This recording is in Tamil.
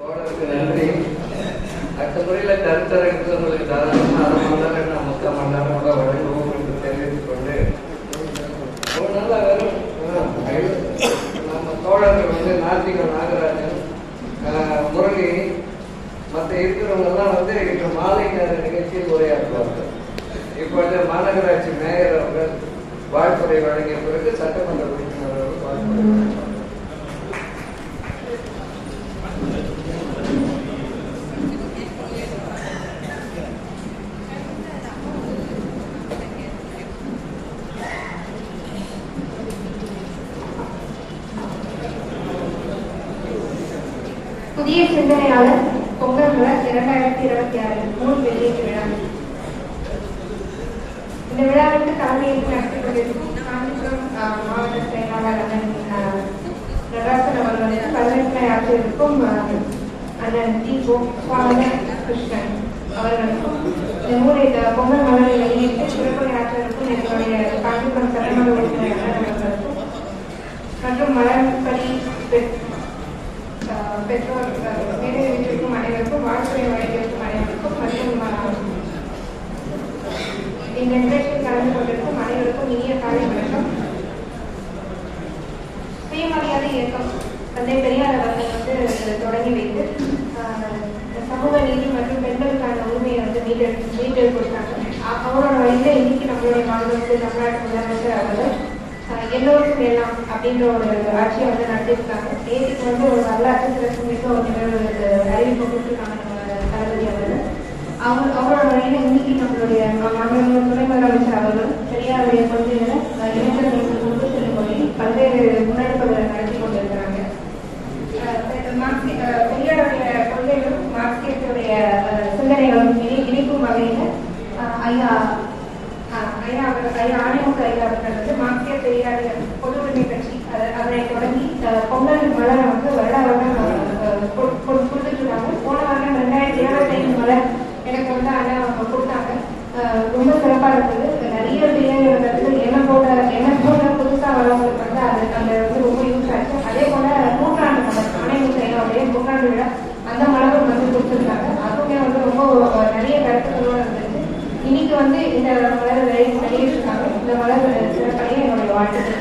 நன்றி. அடுத்த முறையில் கருத்தரங்கு உங்களுக்கு தாராளமாக அரை மணி நேரம் நான் முக்கால் மணி நேரம் கூட வழங்குவோம் என்று தெரிவித்துக் கொண்டு ஒரு நாள் நம்ம தோழர்கள் வந்து நாத்திகம் நாகராஜன் முரளி மற்ற இருக்கிறவங்கெல்லாம் வந்து இன்று மாலை நேர நிகழ்ச்சியில் உரையாற்றுவார்கள். இப்பொழுது மாநகராட்சி மேயர் அவர்கள் வாழ்த்துறை வழங்கிய பிறகு சட்டமன்ற உறுப்பினர் அவர்கள் வாழ்த்துறை புதிய சிந்தனையாளர் பொங்கல் விழா இரண்டாயிரத்தி இருபத்தி ஆறு நூல் வெளியீட்டு விழா. இந்த விழாவிற்கு தலைமையேற்று நடத்தி கொண்டிருக்கும் காஞ்சிபுரம் மாவட்ட செயலாளர் அண்ணன் நடராசன் அவர்களுக்கு வரவேற்பை ஆற்றியிருக்கும் அண்ணன் டி கோபால கிருஷ்ணன் அவர்களுக்கும் இந்த நூலை பொங்கல் மலரை வெளியிட்டு சிறப்பு ஆற்றியிருக்கும் எங்களுடைய காஞ்சிபுரம் சட்டமன்ற உறுப்பினர் அண்ணன் அவர்களுக்கும் மற்றும் மலர்படி பெற்- ஆஹ் பெற்றோர் ஆஹ் மேலே வீட்டிற்கும் அனைவருக்கும் வாழ்த்துறை வழங்கியிருக்கும் அனைவருக்கும் மற்றும் இந்த நிகழ்ச்சியில் கலந்து கொண்டிருக்கும் அனைவருக்கும் இனிய காலை வணக்கம் சுயமரியாதை இயக்கம் தந்தை பெரியார் அவர்கள் வந்து தொடங்கி வைத்து ஆஹ், சமூக நீதி மற்றும் பெண்களுக்கான உரிமையை வந்து மீட்டெடு மீட்டெடு கொடுத்தாங்க அ- அவரோட வழியில இன்னைக்கு நம்மளுடைய மாநில வந்து தமிழ்நாட்டு முதலமைச்சர் அவர்கள் எல்லோருக்கும் எல்லாம் அப்படின்ற ஒரு ஆட்சியை வந்து நடத்திருக்காங்க நேற்றுக்கு வந்து ஒரு வரலாற்று சிறப்பு மிக்க ஒரு நிகழ்வு அறிவிப்பு கொடுத்துருக்காங்க நம்ம தளபதி அவர்கள். அவங்க அவரோட வழியில இன்னைக்கு நம்மளுடைய மாநில துணை முதலமைச்சர் அவர்கள் பெரியாருடைய கொள்கைகளை ஆஹ், இளைஞர்களுக்கு கொண்டு செல்லும் வகையில் பல்வேறு முன்னெடுப்புகளை நடத்தி கொண்டிருக்கிறாங்க. பெரியாருடைய கொள்கைகளும் மார்க்சியத்துடைய சிந்தனைகளும் இணைக்கும் வகையில் ஐயா ஏன்னா ஐயா அவர் ஐயா ஆணைமுக ஐயா அவர்கள் வந்து மார்க்சிய பெரியாரியர் பொது உரிமை கட்சி. அத- அதனை தொடங்கி ஆஹ், பொங்கல் மலரை வந்து வருடா வருடம் ஆஹ், கொடுத்துட்டு இருக்காங்க போன வருடம் ரெண்டாயிரத்தி இருபத்தைந்து மலர் எனக்கு வந்து அண்ணா அவங்க கொடுத்தாங்க. ஆஹ், ரொம்ப சிறப்பாக இருந்தது. வந்து இந்த மலர் வெளியிட்டிருக்காங்க இந்த மலர் சிறப்படைய என்னுடைய வாழ்த்துக்கள்.